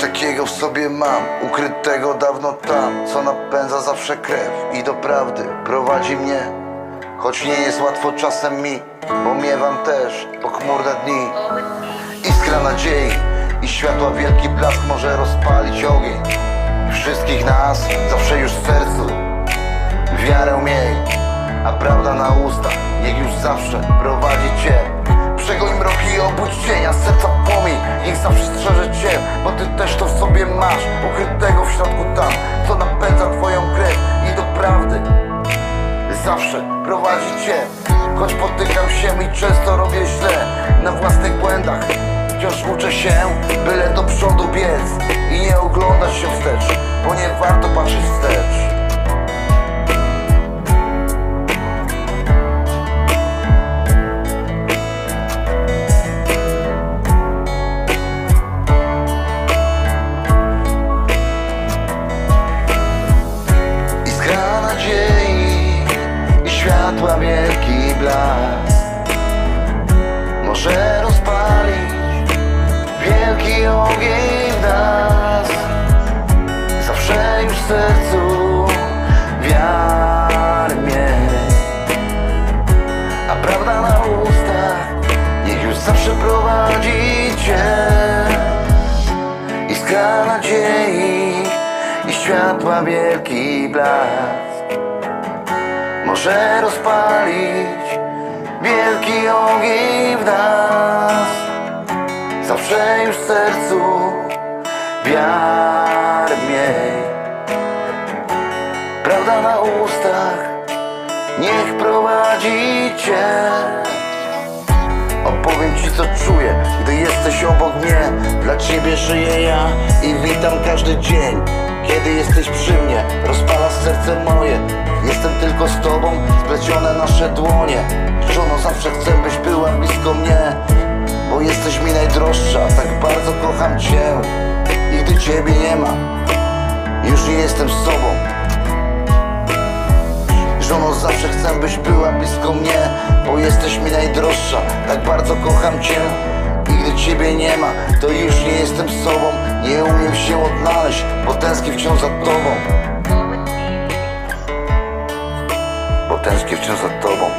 takiego w sobie mam Ukrytego dawno tam Co napędza zawsze krew I do prawdy prowadzi mnie. Choć nie jest łatwo czasem mi Bo miewam też pochmurne dni Iskra nadziei i światła wielki blask może rozpalić ogień Wszystkich nas zawsze już w sercu. Wiarę miej, a prawda na ustach Niech już zawsze prowadzi cię płomień, niech zawsze strzeże cię Bo ty też to w sobie masz. Ukrytego w środku tam Co napędza twoją krew i do prawdy. Zawsze prowadzi cię Choć potykam się i często robię źle. Na własnych błędach Wciąż uczę się, byle do przodu biec I nie oglądać się wstecz Bo nie warto światła wielki blask. Może rozpalić wielki ogień w nas. Zawsze już w sercu wiarę miej A prawda na ustach niech już zawsze prowadzi Cię. Iskra nadziei i światła wielki blask Może rozpalić wielki ogień w nas. Zawsze już w sercu wiarę miej. Prawda na ustach niech prowadzi Cię. Opowiem ci co czuję, gdy jesteś obok mnie. Dla ciebie żyję ja i witam każdy dzień. Kiedy jesteś przy mnie, rozpala serce moje Jestem tylko z tobą, splecione nasze dłonie. Żono, zawsze chcę byś była blisko mnie Bo jesteś mi najdroższa, tak bardzo kocham cię I gdy ciebie nie ma, już nie jestem z sobą Żono, zawsze chcę, byś była blisko mnie Bo jesteś mi najdroższa, tak bardzo kocham cię I gdy ciebie nie ma, to już nie jestem z sobą Nie umiem się odnaleźć, bo tęsknię wciąż za tobą Bo tęsknię wciąż za tobą